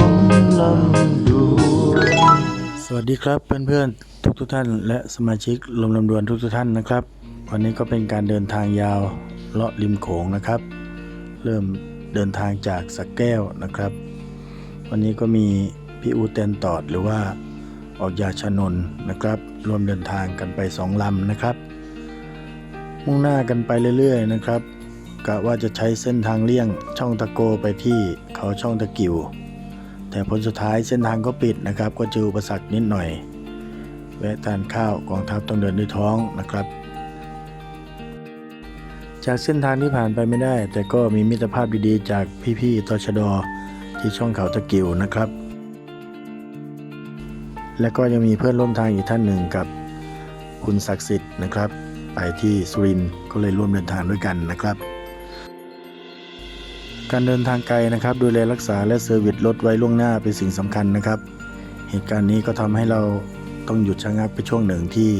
ำดวนสวัสดีครับเพื่อนๆทุกทุกๆท่าน และสมาชิกลมลำดวนทุกทุกๆท่านนะครับ วันนี้ก็เป็นการเดินทางยาวเลาะริมโขงนะครับ เริ่มเดินทางจากสักแก้วนะครับ วันนี้ก็มีพี่อูเตนตอดหรือว่าออกยาชนนนะครับรวมเดินทางกันไปสองลำนะครับ มุ่งหน้ากันไปเรื่อยๆนะครับกะว่าจะใช้เส้นทางเลี่ยงช่องตะโกไปที่เขาช่องตะกิว แต่ผลสุดท้ายเส้นทางก็ปิดนะครับ ก็เจออุปสรรคนิดหน่อย แวะทานข้าวกองทัพต้องเดินด้วยท้องนะครับ จากเส้นทางที่ผ่านไปไม่ได้ แต่ก็มีมิตรภาพดีๆ จากพี่ๆตชดที่ช่องเขาตะกิวนะครับ และก็ยังมีเพื่อนร่วมทางอีกท่านหนึ่งกับคุณศักดิ์สิทธิ์นะครับ ไปที่สุรินทร์ก็เลยร่วมเดินทางด้วยกันนะครับ การเดินทางไกลนะครับ ดูแลรักษาและเซอร์วิสรถไว้ล่วงหน้าเป็นสิ่งสำคัญนะครับ เหตุการณ์นี้ก็ทำให้เราต้องหยุดชะงักไปช่วงหนึ่งที่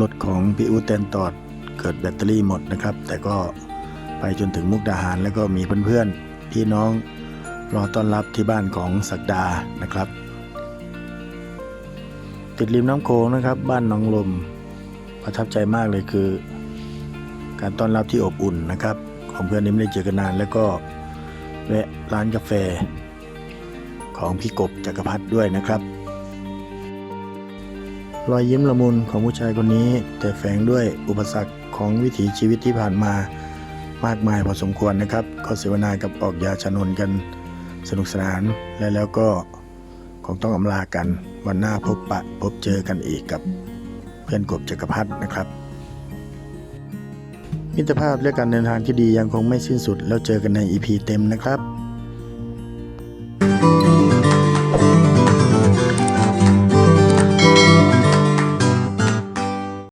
รถของพี่อูเตนตอดเกิดแบตเตอรี่หมดนะครับ แต่ก็ไปจนถึงมุกดาหารแล้วก็มีเพื่อนๆพี่น้องรอต้อนรับที่บ้านของศักดานะครับ ติดริมน้ำโขงนะครับ บ้านหนองลมประทับใจมากเลยคือ การต้อนรับที่อบอุ่นนะครับ ของเพื่อนที่ไม่ได้เจอกันนานแล้วก็ แวะร้านกาแฟ ของพี่กบจักรพัฒด้วยนะครับ รอยยิ้มละมุนของผู้ชายคนนี้ แต่แฝงด้วยอุปสรรคของวิถีชีวิตที่ผ่านมามากมายพอสมควรนะครับก็เสวนากับออกยาชนนกันสนุกสนานและแล้วก็คงต้องอำลากันวันหน้าพบปะพบเจอกันอีกกับเพื่อนกบจักรพัฒนะครับ มิตรภาพและการเดินทางที่ดียังคงไม่สิ้นสุด แล้วเจอกันใน EP เต็มนะครับ